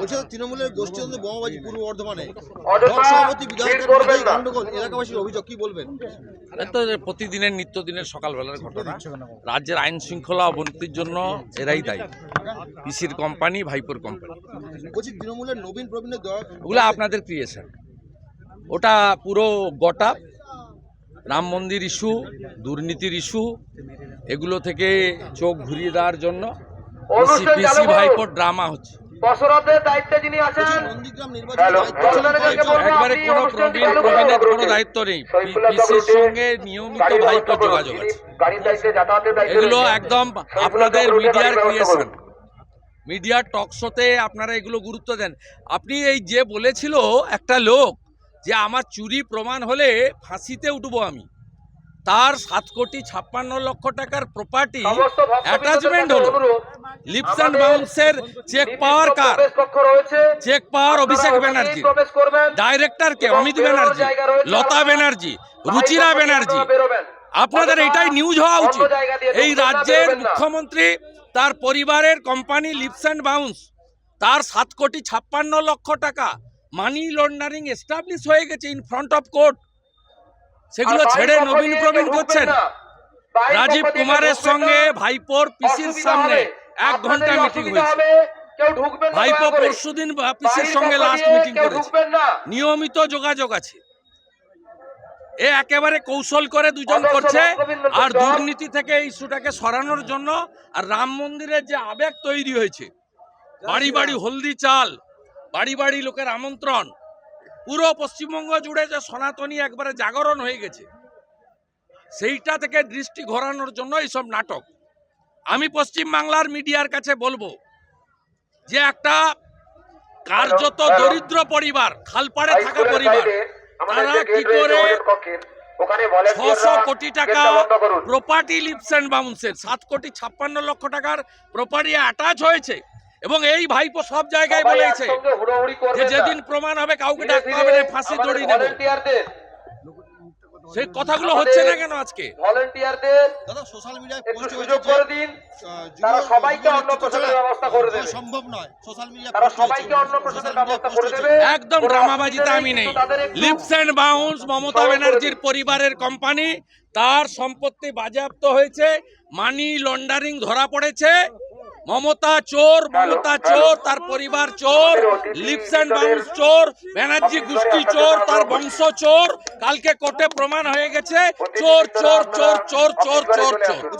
বলছে তৃণমূলের গোষ্ঠীদ্বন্দ্ব বোমাবাজি পূর্ব বর্ধমানে। সভাপতি বিধায়কের। গন্ডগোল এলাকাবাসীর অভিযোগ কি বলবেন? তো প্রতিদিনের নিত্যদিনের সকালবেলার ঘটনা। রাজ্যের আইন শৃঙ্খলা অবনতির জন্য এরাই দায়ী। পিসির কোম্পানি ভাইপোর কোম্পানি। বলছি তৃণমূলের নবীন প্রবীণের ওগুলো আপনাদের ক্রিয়েশন ওটা পুরো গোটা রাম মন্দির ইস্যু দুর্নীতির ইস্যু এগুলো থেকে চোখ ঘুরিয়ে দেওয়ার জন্য পিসি। ভাইপোর ড্রামা হচ্ছে দায়িত্বে যিনি আছেন। একবারে কোনো প্রবীণ প্রবীণের কোনো দায়িত্ব নেই পিসির সঙ্গে নিয়মিত। যোগাযোগ আছে এগুলো একদম আপনাদের মিডিয়ার ক্রিয়েশন। মিডিয়ার টক শোতে আপনারা এগুলো গুরুত্ব দেন আপনি এই যে বলেছিল একটা লোক যে আমার চুরি প্রমাণ হলে ফাঁসিতে উঠবো আমি তার সাত কোটি ছাপ্পান্ন লক্ষ টাকার প্রপার্টি অ্যাটাচমেন্ট হলো লিপস অ্যান্ড বাউন্সের চেক পাওয়ার কার। Cheque power Abhishek Banerjee. Director কে অমিত ব্যানার্জি লতা ব্যানার্জি রুচিরা ব্যানার্জি। আপনাদের এটাই নিউজ হওয়া উচিত। এই রাজ্যের মুখ্যমন্ত্রী তার পরিবারের কোম্পানি লিপস অ্যান্ড বাউন্স তার সাত কোটি ছাপ্পান্ন লক্ষ টাকা মানি লন্ডারিং এস্টাবলিশ হয়ে গেছে ইন ফ্রন্ট অফ কোর্ট সেগুলো ছেড়ে নবীন প্রবীণ করছেন। রাজীব কুমারের সঙ্গে ভাইপোর পিসির সামনে। এক ঘণ্টা মিটিং হয়েছে। হবে, কেউ ঢুকবেন না ভাইপো। পরশুদিন পিসির সঙ্গে লাস্ট মিটিং করেছে। নিয়মিত যোগাযোগ আছে। এ একেবারে কৌশল করে দুজন করছে আর দুর্নীতি থেকে এই ইস্যুটাকে সরানোর জন্য আর রাম মন্দিরের যে আবেগ তৈরি হয়েছে বাড়ি বাড়ি হলদি চাল বাড়ি বাড়ি লোকের আমন্ত্রণ পুরো পশ্চিমবঙ্গ জুড়ে যে সনাতনী একবারে জাগরণ হয়ে গেছে সেইটা থেকে দৃষ্টি ঘোরানোর জন্য এইসব নাটক। আমি পশ্চিম বাংলার মিডিয়ার কাছে বলব যে একটা কার্যত। দরিদ্র পরিবার খালপাড়ে থাকা পরিবার তারা কি করে ছশো কোটি টাকা প্রপার্টি লিপস অ্যান্ড বাউন্সের সাত কোটি ছাপ্পান্ন লক্ষ টাকার প্রপার্টি অ্যাটাচ হয়েছে এবং এই ভাইপো সব জায়গায় বলেছে যে যেদিন প্রমাণ হবে কাউকে ডাকতে হবে না ফাঁসি দড়ি নেব সেই কথাগুলো হচ্ছে না কেন আজকে? volunteer-দের দাদা সোশ্যাল মিডিয়ায় পোস্ট সুযোগ করে দিন। তারা সবাইকে প্রসাদের ব্যবস্থা করে দেবে। সম্ভব নয়। সোশ্যাল মিডিয়া তারা সবাইকে প্রসাদের ব্যবস্থা করে দেবে। একদম ড্রামাবাজিতে আমি নেই লিপস অ্যান্ড বাউন্স মমতা ব্যানার্জির পরিবারের কোম্পানি তার সম্পত্তি বাজেয়াপ্ত হয়েছে। মানি লন্ডারিং ধরা পড়েছে। মমতা চোর মমতা চোর তার পরিবার চোর লিপস অ্যান্ড বাউন্স চোর ব্যানার্জি গোষ্ঠী চোর তার বংশ চোর কালকে কোর্টে প্রমাণ হয়ে গেছে চোর চোর চোর চোর চোর চোর চোর।